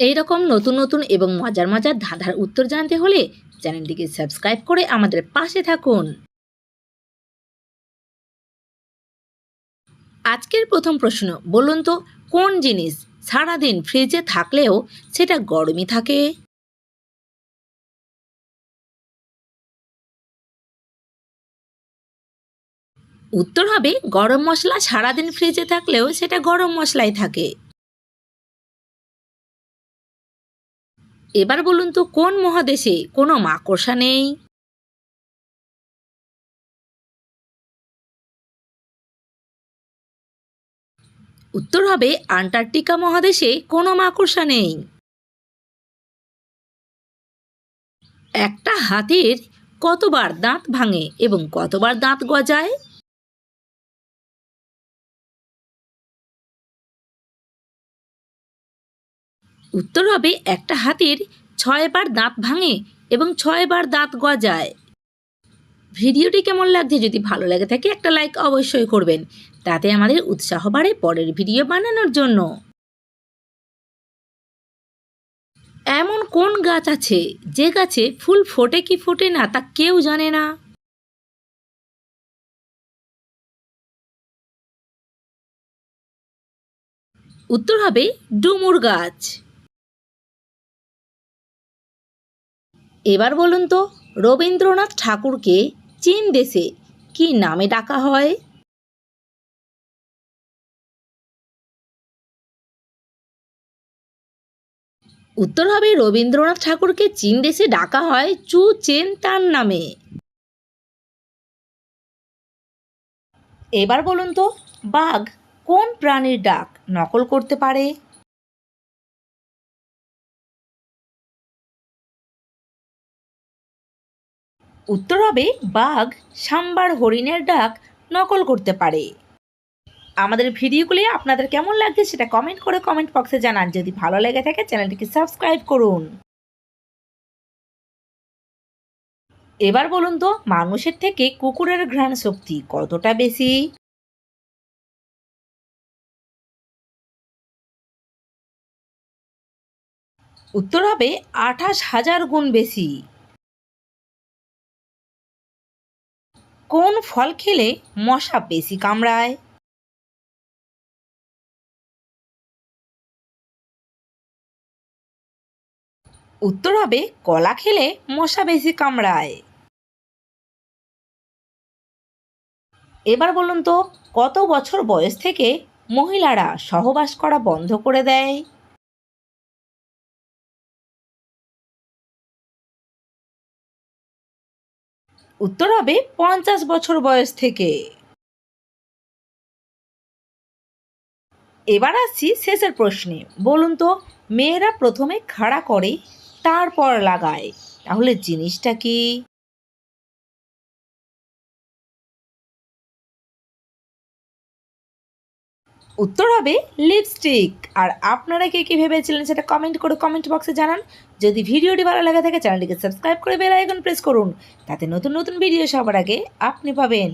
এই রকম নতুন নতুন এবং মজার মজার ধাঁধার উত্তর জানতে হলে চ্যানেলটিকে সাবস্ক্রাইব করে আমাদের পাশে থাকুন। আজকের প্রথম প্রশ্ন, বলুন তো, কোন জিনিস সারাদিন ফ্রিজে থাকলেও সেটা গরমই থাকে? উত্তর হবে, গরম মশলা সারাদিন ফ্রিজে থাকলেও সেটা গরম মশলাই থাকে। এবার বলুন তো, কোন মহাদেশে কোনো মাকড়সা নেই? উত্তর হবে, আন্টার্কটিকা মহাদেশে কোনো মাকড়সা নেই। একটা হাতির কতবার দাঁত ভাঙে এবং কতবার দাঁত গজায়? উত্তর হবে, একটা হাতির ছয়বার দাঁত ভাঙে এবং ছয়বার দাঁত গজায়। ভিডিওটি কেমন লাগছে যদি ভালো লাগে থাকে, একটা লাইক অবশ্যই করবেন। তাতে আমাদের উৎসাহ বাড়ে পরের ভিডিও বানানোর জন্য। এমন কোন গাছ আছে? যে গাছে ফুল ফোটে কি ফোটে না, তা কেউ জানে না। উত্তর হবে, ডুমুর গাছ। এবার বলুন তো, রবীন্দ্রনাথ ঠাকুরকে চীন দেশে কি নামে ডাকা হয়? উত্তর হবে রবীন্দ্রনাথ ঠাকুরকে চীন দেশে ডাকা হয় চু চেন তার নামে। এবার বলুন তো, বাঘ কোন প্রাণীর ডাক নকল করতে পারে? উত্তর হবে বাঘ, সাম্বার হরিণের ডাক নকল করতে পারে। আমাদের ভিডিওগুলি আপনাদের কেমন লাগছে সেটা কমেন্ট করে কমেন্ট বক্সে জানান। যদি ভালো লেগে থাকে চ্যানেলটিকে সাবস্ক্রাইব করুন। এবার বলুন তো, মানুষের থেকে কুকুরের ঘ্রাণ শক্তি কতটা বেশি? উত্তর হবে আঠাশ হাজার গুণ বেশি। কোন ফল খেলে মশা বেশি কামড়ায়? উত্তর হবে, কলা খেলে মশা বেশি কামড়ায়। এবার বলুন তো, কত বছর বয়স থেকে মহিলারা সহবাস করা বন্ধ করে দেয়? উত্তর হবে পঞ্চাশ বছর বয়স থেকে। এবার আসছি শেষের প্রশ্নে। বলুন তো, মেয়েরা প্রথমে খাড়া করে, তারপর লাগায়। তাহলে জিনিসটা কি? উত্তর হবে লিপস্টিক আর আপনারা কে কী ভেবেছিলেন সেটা কমেন্ট করে কমেন্ট বক্সে জানান। যদি ভিডিওটি ভালো লাগে থাকে চ্যানেলটিকে সাবস্ক্রাইব করে বেল আইকন প্রেস করুন। তাতে নতুন নতুন ভিডিও সবার আগে আপনি পাবেন।